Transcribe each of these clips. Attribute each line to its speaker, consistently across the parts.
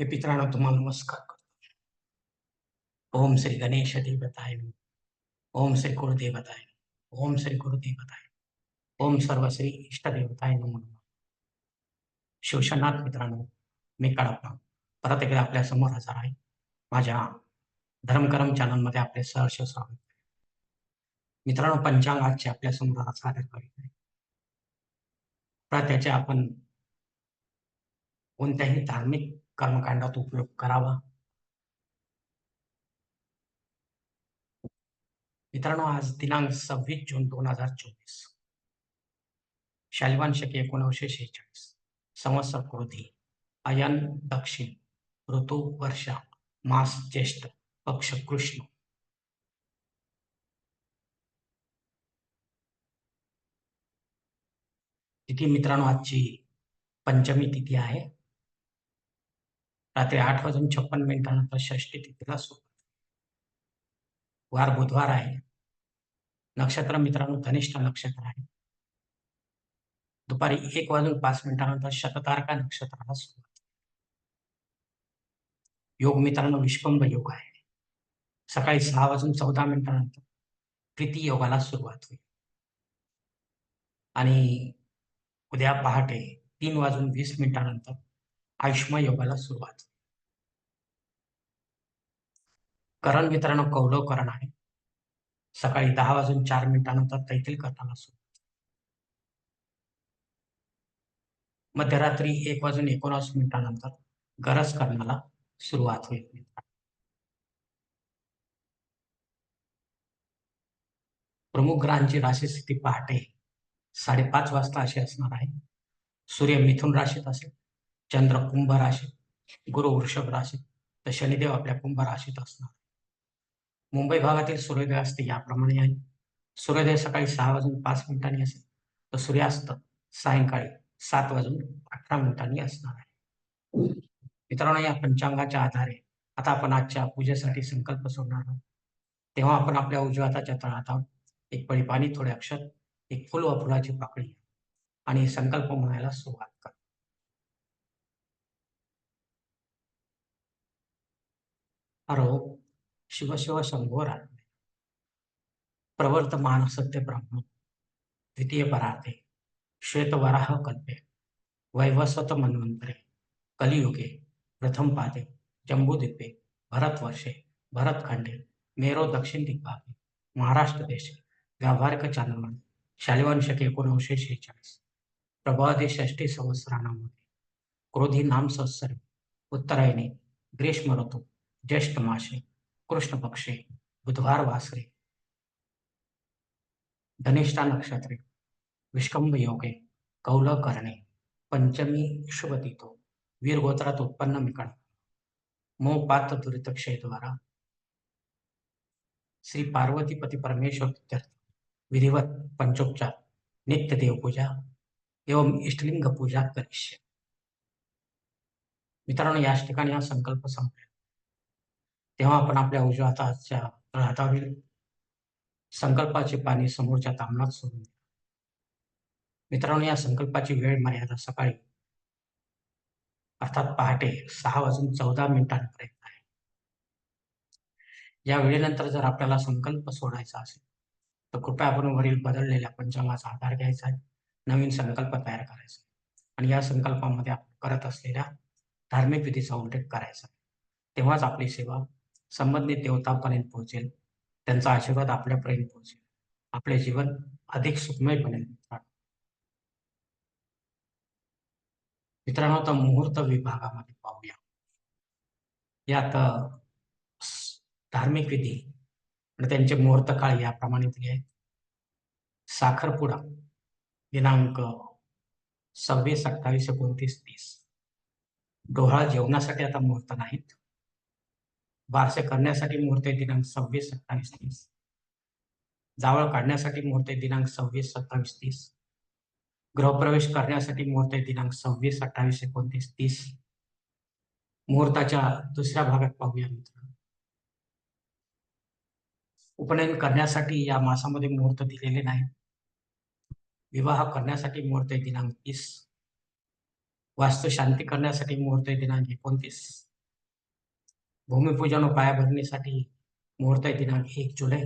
Speaker 1: हे पित्रांनो तुम्हाला नमस्कार करतो. ओम श्री गणेश देवताय. ओम श्री कुळदेवताय ओम श्री गुरुदेवताय. ओम सर्व श्री इष्टदेवताय नमो. शिवशनाथ मित्रांनो मी कडप्पा परत एकदा आपल्यासमोर हजर आहे माझ्या धर्मकरम चॅनलमध्ये आपले सहर्ष स्वागत. मित्रांनो पंचांग आजचे आपल्यासमोर सादर करीत आहे. त्याचे आपण कोणत्याही धार्मिक कर्मकांडात उपयोग करावा. मित्रांनो आज दिनांक सव्वीस जून दोन हजार चोवीस. शालिवान शके एकोणीसशे शेहेचाळीस. संवत्सर कृती अयन दक्षिण. ऋतू वर्षा. मास ज्येष्ठ. पक्ष कृष्ण. तिथी मित्रांनो आजची पंचमी तिथी आहे. रात्री आठ वाजून छप्पन मिनिटानंतर षष्टी तिथीला सुरुवात वार बुधवार आहे. नक्षत्र मित्रांनो धनिष्ठ नक्षत्र आहे. दुपारी एक वाजून पाच मिनिटानंतर शततारका नक्षत्राला सुरुवात. योग मित्रांनो विष्कंभ योग आहे. सकाळी सहा वाजून चौदा मिनिटानंतर प्रीती योगाला सुरुवात होईल. आणि उद्या पहाटे तीन वाजून वीस मिनिटानंतर आयुष्मा योगाला सुरुवात होईल. करण मित्रांनो कौलव करण आहे. सकाळी दहा वाजून चार मिनिटानंतर तैतील करताना सुरू. मध्यरात्री एक वाजून एकोणास मिनिटानंतर गरज करण्याला सुरुवात होईल. प्रमुख ग्रहांची राशी स्थिती पहाटे साडेपाच वाजता अशी असणार आहे. सूर्य मिथुन राशीत असेल चंद्र कुंभ राशीत गुरु वृषभ राशीत तर शनिदेव आपल्या कुंभ राशीत असणार. मुंबई भागातील सूर्योदय असते याप्रमाणे आहे. सूर्योदय सकाळी सहा वाजून पाच मिनिटांनी असेल. तर सूर्यास्त सायंकाळी सात वाजून अठरा मिनिटांनी असणार आहे. मित्रांनो या पंचांगाच्या आधारे आता आपण आजच्या पूजेसाठी संकल्प सोडणार आहोत. तेव्हा आपण आपल्या उजव्या हाताच्या तळहात आहोत. एक पळी पाणी थोडे अक्षर एक फुल व फुलाची पाकळी आणि संकल्प म्हणायला सुरुवात कर. हरो शिवशिव शंभो रात्मे प्रवर्तमान सत्य ब्रह्म. द्वितीय पराते. श्वेतवराह कल्पे. वैवस्वत मन्वंतरे कलियुगे. प्रथम पादे. जम्बूद्वीपे भरतवर्षे भरतखंडे मेरो दक्षिण दिग्भागे. महाराष्ट्र देशे. व्यावहारिक चांद्रमण शालिवंशक एकोणीसशे शेहेचाळीस. प्रभादी षष्टी संवत्सरामध्ये क्रोधी नाम संवत्सरे उत्तरायणे. ग्रीष्म ऋतू. ज्येष्ठ मासे. कृष्ण पक्षे बुधवार वासरे धनिष्ठा नक्षत्रे विष्कंभ योगे कौल करणे पंचमी शुभ वीर गोत्रात उत्पन्न मिकण मो पात दुरित क्षयद्वारा श्री पार्वतीपती परमेश्वर तीर्थ विधिवत पंचोपचार नित्य देवपूजा एवं इष्टलिंग पूजा करिष्य. मित्रांनो याच ठिकाणी हा संकल्प संपला तेव्हा आपण आपल्या उजव्या हाताच्या हातावरील संकल्पाचे पाणी समोरच्या तामणात सोडून द्या. मित्रांनो या संकल्पाची वेळ मर्यादा सकाळी अर्थात पहाटे सहा वाजून चौदा मिनिटांपर्यंत आहे. या वेळेनंतर जर आपल्याला संकल्प सोडायचा असेल तर कृपया आपण वरील बदललेल्या पंचांगाचा आधार घ्यायचा आहे नवीन संकल्प तयार करायचा आणि या संकल्पामध्ये आपण करत असलेल्या धार्मिक विधीचा उल्लेख करायचा तेव्हाच आपली सेवा संबंधित देवतापर्यंत पोहोचेल. त्यांचा आशीर्वाद आपल्यापर्यंत पोहोचेल. आपले जीवन अधिक सुखमय बनेल. मित्रांनो तर मुहूर्त विभागामध्ये पाहूया. यात धार्मिक विधी आणि त्यांचे मुहूर्त काळ याप्रमाणे दिले आहेत. साखरपुडा दिनांक सव्वीस अठ्ठावीस एकोणतीस तीस. डोहाळ जेवणासाठी आता मुहूर्त नाहीत. बारसे करण्यासाठी मुहूर्त दिनांक सव्वीस सत्तावीस तीस. जावळ काढण्यासाठी मुहूर्त दिनांक सव्वीस सत्तावीस तीस. गृहप्रवेश करण्यासाठी मुहूर्त दिनांक सव्वीस अठ्ठावीस एकोणतीस तीस. मुहूर्ताच्या दुसऱ्या भागात पाहूया मित्र उपनयन करण्यासाठी या मासामध्ये मुहूर्त दिलेले नाही. विवाह करण्यासाठी मुहूर्त दिनांक तीस. वास्तुशांती करण्यासाठी मुहूर्त दिनांक एकोणतीस. भूमिपूजन व पायाभरणीसाठी मुहूर्त आहे दिनांक एक जुलै.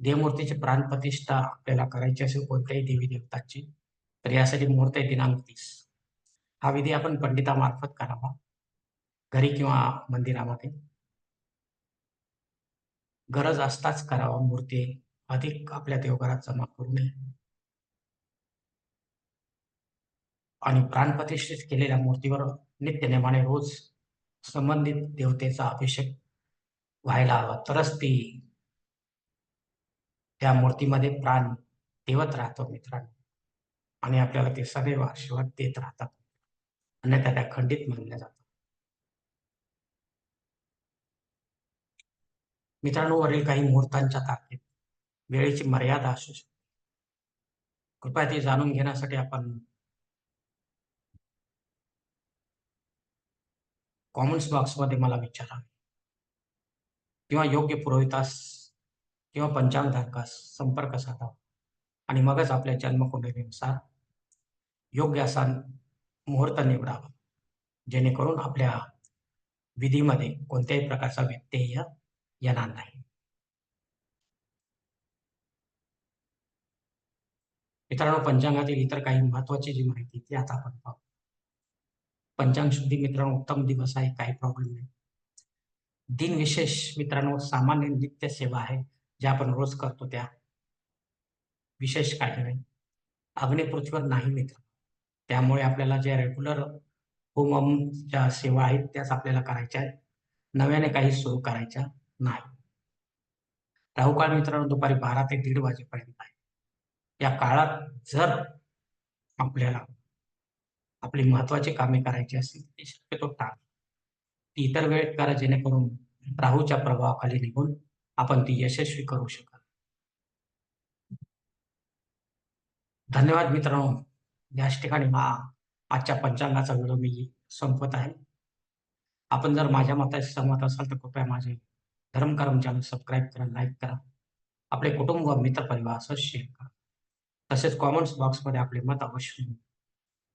Speaker 1: देवमूर्तीची प्राणप्रतिष्ठा आपल्याला करायची असेल कोणत्याही देवी देवताची तर यासाठी मुहूर्त आहे दिनांक तीस. हा विधी आपण पंडितामार्फत करावा. घरी किंवा मंदिरामध्ये. गरज असताच करावा. मूर्ती अधिक आपल्या देवघरात जमा करू नये. आणि प्राणप्रतिष्ठित केलेल्या मूर्तीवर नित्यनेमाने रोज संबंधित देवतेचा अभिषेक व्हायला हवा. तरच ती त्या मूर्तीमध्ये प्राण देवत राहतो मित्रांनो. आणि आपल्याला ते सदैव आशीर्वाद देत राहतात. अन्यथा त्या खंडित मानल्या जातात. मित्रांनो वरील काही मुहूर्तांच्या तारखेत वेळेची मर्यादा असू शकते. कृपया ते जाणून घेण्यासाठी आपण कॉमेंट्स बॉक्समध्ये मला विचारा. किंवा योग्य पुरोहितास किंवा पंचांगधारकास संपर्क साधावा आणि मगच आपल्या जन्मकुंडलीनुसार योग्य असा मुहूर्त निवडावा. जेणेकरून आपल्या विधीमध्ये कोणत्याही प्रकारचा व्यत्यय येणार नाही. मित्रांनो पंचांगातील इतर काही महत्वाची जी माहिती ती आता आपण पाहू. पंचांग शुद्धी मित्रांनो उत्तम दिवस आहे काही प्रॉब्लेम नाही. दिन विशेष मित्रांनो सामान्य नित्य सेवा आहे ज्या आपण रोज करतो त्या. विशेष काही नाही. अग्नि पृथ्वीवर नाही मित्र. त्यामुळे आपल्याला ज्या रेग्युलर होम ज्या सेवा आहेत त्याच आपल्याला करायच्या आहेत. नव्याने काही सुरू करायच्या नाही. राहुकाळ मित्रांनो दुपारी बारा ते दीड वाजेपर्यंत आहे. या काळात जर आपल्याला आपली महत्वाची कामे करायची असतील ती शक्यतो टाळ ती इतर वेळेत करा जेणेकरून राहूच्या प्रभावाखाली निघून आपण ती यशस्वी करू शकाल. धन्यवाद मित्रांनो. याच ठिकाणी हा आजच्या पंचांगाचा व्हिडिओ मी संपवत आहे. आपण जर माझ्या मताशी सहमत असाल तर कृपया माझे धर्मकर्म चॅनल सबस्क्राईब करा लाईक करा. आपले कुटुंब व मित्रपरिवार असं शेअर करा. तसेच कॉमेंट्स बॉक्समध्ये आपले मत अवश्य